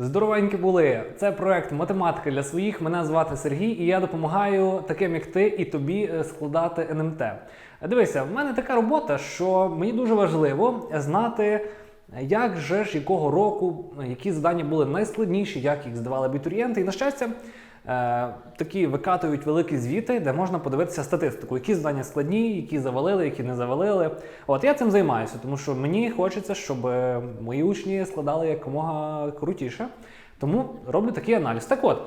Здоровенькі були. Це проект математика для своїх. Мене звати Сергій, і я допомагаю таким, як ти, і тобі е, складати НМТ. Дивися, в мене така робота, що мені дуже важливо знати, як же ж якого року, які завдання були найскладніші, як їх здавали абітурієнти. І на щастя, такі викатують великі звіти, де можна подивитися статистику, які завдання складні, які завалили, які не завалили. От я цим займаюся, тому що мені хочеться, щоб е, мої учні складали якомога крутіше. Тому роблю такий аналіз. Так от,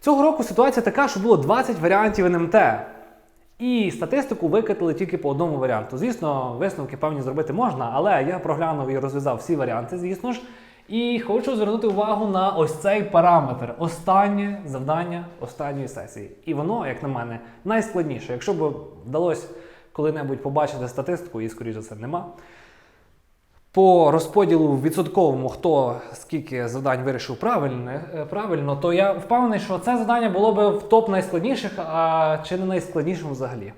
цього року ситуація така, що було 20 варіантів НМТ. І статистику викатили тільки по одному варіанту. Звісно, висновки певні зробити можна, але я проглянув і розв'язав всі варіанти, звісно ж. І хочу звернути увагу на ось цей параметр останнє завдання останньої сесії. І воно, як на мене, найскладніше. Якщо б вдалося коли-небудь побачити статистику, і скоріше за це нема. По розподілу відсотковому, хто скільки завдань вирішив е, правильно, то я впевнений, що це завдання було б в топ найскладніших, а чи не найскладнішим взагалі.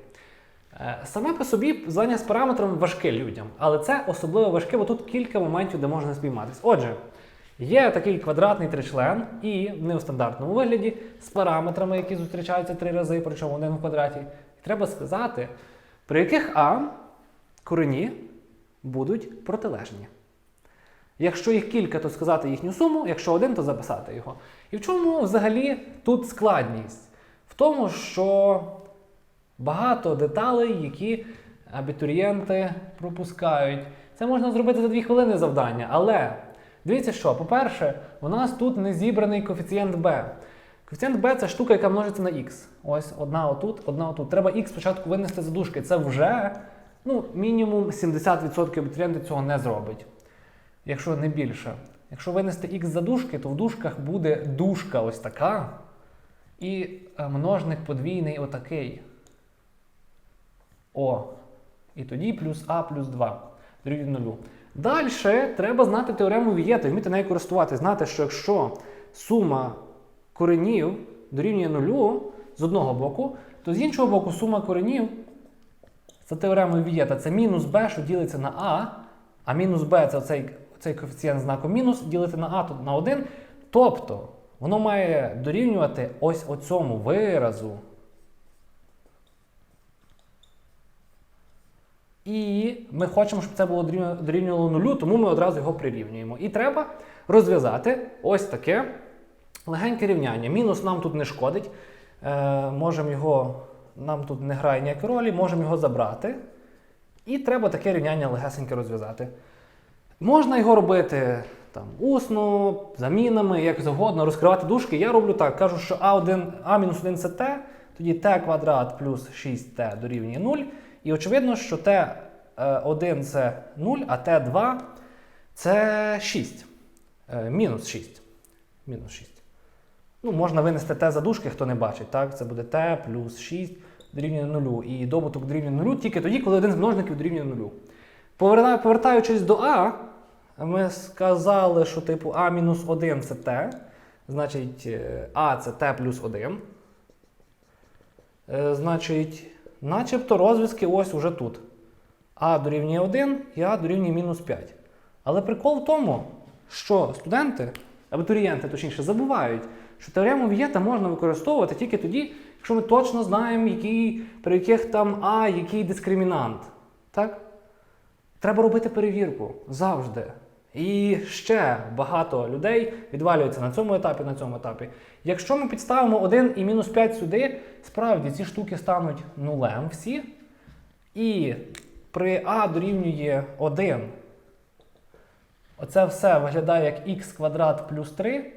Е, Саме по собі завдання з параметром важке людям, але це особливо важке, бо тут кілька моментів, де можна спійматися. Отже, є такий квадратний тричлен, і не у стандартному вигляді з параметрами, які зустрічаються три рази, причому один в квадраті. І треба сказати, при яких А корені будуть протилежні. Якщо їх кілька, то сказати їхню суму, якщо один, то записати його. І в чому взагалі тут складність? В тому, що багато деталей, які абітурієнти пропускають. Це можна зробити за дві хвилини завдання, але дивіться що, по-перше, у нас тут не зібраний коефіцієнт b. Коефіцієнт b це штука, яка множиться на x. Ось одна отут, одна отут. Треба x спочатку винести за дужки. Це вже ну, мінімум 70% абітурієнтів цього не зробить. Якщо не більше. Якщо винести x за дужки, то в дужках буде дужка ось така. І е, множник подвійний отакий. О. І тоді плюс а плюс 2 дорівнює 0. Далі треба знати теорему Вієта, вміти нею користуватися. Знати, що якщо сума коренів дорівнює 0 з одного боку, то з іншого боку сума коренів за теоремою Вієта це мінус b, що ділиться на а, а мінус b це цей, цей коефіцієнт знаком мінус, ділити на а то на 1. Тобто воно має дорівнювати ось оцьому виразу. І ми хочемо, щоб це було дорівнювало нулю, тому ми одразу його прирівнюємо. І треба розв'язати ось таке легеньке рівняння. Мінус нам тут не шкодить. Е, можемо його, нам тут не грає ніякої ролі, можемо його забрати. І треба таке рівняння легесеньке розв'язати. Можна його робити там, усно, замінами, як завгодно, розкривати дужки. Я роблю так, кажу, що А1, А-1 це Т, тоді Т квадрат плюс 6Т дорівнює 0. І очевидно, що Т1 це 0, а Т2 це 6. Е, Мінус 6. Мінус 6. Ну, можна винести Т за дужки, хто не бачить. Так? Це буде Т плюс 6 дорівнює 0. І добуток дорівнює 0 тільки тоді, коли один з множників дорівнює 0. Повертаючись до А, ми сказали, що типу А мінус 1 це Т. Значить, е, А це Т плюс 1. Е, Значить, начебто розв'язки ось уже тут. А дорівнює 1 і А дорівнює мінус 5. Але прикол в тому, що студенти, абітурієнти, точніше, забувають, що теорему Вієта можна використовувати тільки тоді, якщо ми точно знаємо, який, при яких там А, який дискримінант. Так? Треба робити перевірку завжди. І ще багато людей відвалюються на цьому етапі, на цьому етапі. Якщо ми підставимо 1 і мінус 5 сюди, справді ці штуки стануть нулем всі. І при А дорівнює 1. Оце все виглядає як х квадрат плюс 3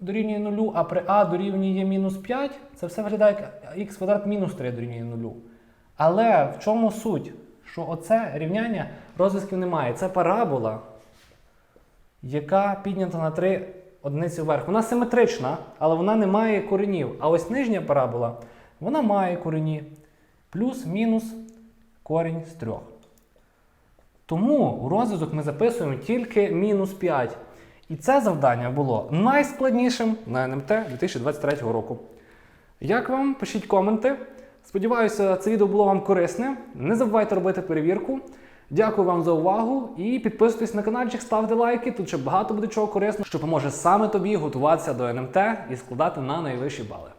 дорівнює 0, а при А дорівнює мінус 5, це все виглядає як х квадрат мінус 3 дорівнює 0. Але в чому суть? Що оце рівняння розв'язків немає. Це парабола, яка піднята на 3 одиниці вверх. Вона симетрична, але вона не має коренів. А ось нижня парабола, вона має корені. Плюс-мінус корінь з 3. Тому у розв'язок ми записуємо тільки мінус 5. І це завдання було найскладнішим на НМТ 2023 року. Як вам? Пишіть коменти. Сподіваюся, це відео було вам корисне. Не забувайте робити перевірку. Дякую вам за увагу і підписуйтесь на каналчик, ставте лайки. Тут ще багато буде чого корисного, що поможе саме тобі готуватися до НМТ і складати на найвищі бали.